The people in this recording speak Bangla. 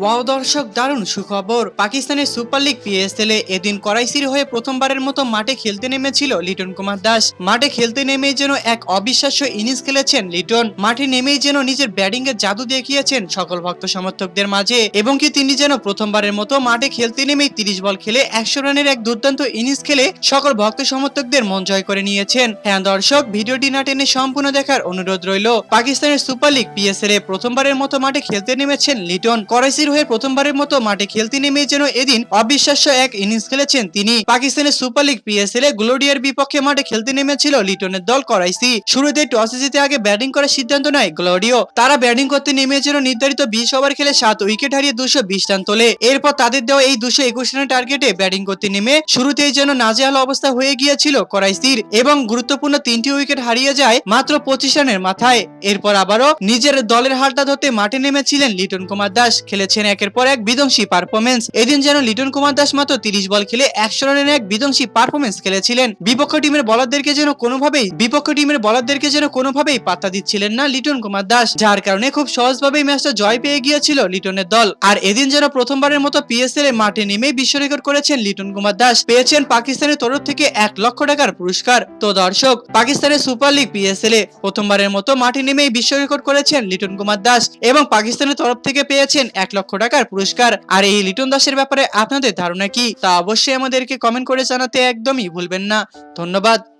ওয়াও, দর্শক, দারুণ সুখবর। পাকিস্তানের সুপার লিগ পিএসএল এ এদিন করাইসির হয়ে প্রথমবারের মতো মাঠে খেলতে নেমেছিল লিটন কুমার দাস। মাঠে খেলতে নেমেই যেন এক অবিশ্বাস্য ইনিংস খেলেছেন লিটন। মাঠে নেমেই যেন নিজের ব্যাটিং এর জাদু দেখিয়েছেন সকল ভক্ত সমর্থকদের মাঝে। এবং কি তিনি যেন প্রথমবারের মতো মাঠে খেলতে নেমেই তিরিশ বল খেলে একশো রানের এক দুর্দান্ত ইনিংস খেলে সকল ভক্ত সমর্থকদের মন জয় করে নিয়েছেন। হ্যাঁ দর্শক, ভিডিওটি না টেনে সম্পূর্ণ দেখার অনুরোধ রইল, পাকিস্তানের সুপার লিগ পিএসএল এ প্রথমবারের মতো মাঠে খেলতে নেমেছেন লিটন। করাইসির হয়ে প্রথমবারের মতো মাঠে খেলতে নেমে যেন এদিন অবিশ্বাস্য এক ইনিংস খেলেছেন তিনি। পাকিস্তানের সুপার লিগ পিএসএল এ গ্লোডিয়ার বিপক্ষে মাঠে খেলতে নেমেছিল লিটনের দল করাইসি। শুরুতে টসে জিতে আগে ব্যাটিং করার সিদ্ধান্ত নেয় গ্লোডিও। তারা ব্যাটিং করতে নেমে যেন নির্ধারিত বিশ ওভার খেলে সাত উইকেট হারিয়ে দুশো বিশ রান তোলে। এরপর তাদের দেওয়া এই দুশো একুশ রানের টার্গেটে ব্যাটিং করতে নেমে শুরুতেই যেন নাজেহাল অবস্থা হয়ে গিয়েছিল করাইসির এবং গুরুত্বপূর্ণ তিনটি উইকেট হারিয়ে যায় মাত্র পঁচিশ রানের মাথায়। এরপর আবারও নিজের দলের হালটা ধরতে মাঠে নেমেছিলেন লিটন কুমার দাস। খেলেছেন একের পর এক বিধ্বংসী পারফরমেন্স এদিন যেন লিটন কুমার দাস মাত্র তিরিশ বল খেলে একশো রানের এক বিধ্বংসী পারফরমেন্স খেলেছিলেন। বিপক্ষ টিমের বলারদেরকে যেন কোনোভাবেই বিপক্ষ টিমের বলারদেরকে যেন কোনোভাবেই পাত্তা দিচ্ছিলেন না লিটন কুমার দাস, যার কারণে খুব সহজভাবেই ম্যাচটা জয় পেয়ে গিয়েছিল লিটনের দল। আর এদিন যেন প্রথমবারের মতো পিএসএল এ মাঠে নেমে বিশ্ব রেকর্ড করেছেন লিটন কুমার দাস। পেয়েছেন পাকিস্তানের তরফ থেকে এক লক্ষ টাকার পুরস্কার। তো দর্শক, পাকিস্তানের সুপার লিগ পিএসএল এ প্রথমবারের মতো মাঠে নেমেই বিশ্ব রেকর্ড করেছেন লিটন কুমার দাস এবং পাকিস্তানের তরফ থেকে পেয়েছেন এক লক্ষ টাকার পুরস্কার। আর এই লিটন দাসের ব্যাপারে আপনাদের ধারণা কি? তা অবশ্যই আমাদেরকে কমেন্ট করে জানাতে একদমই ভুলবেন না। ধন্যবাদ।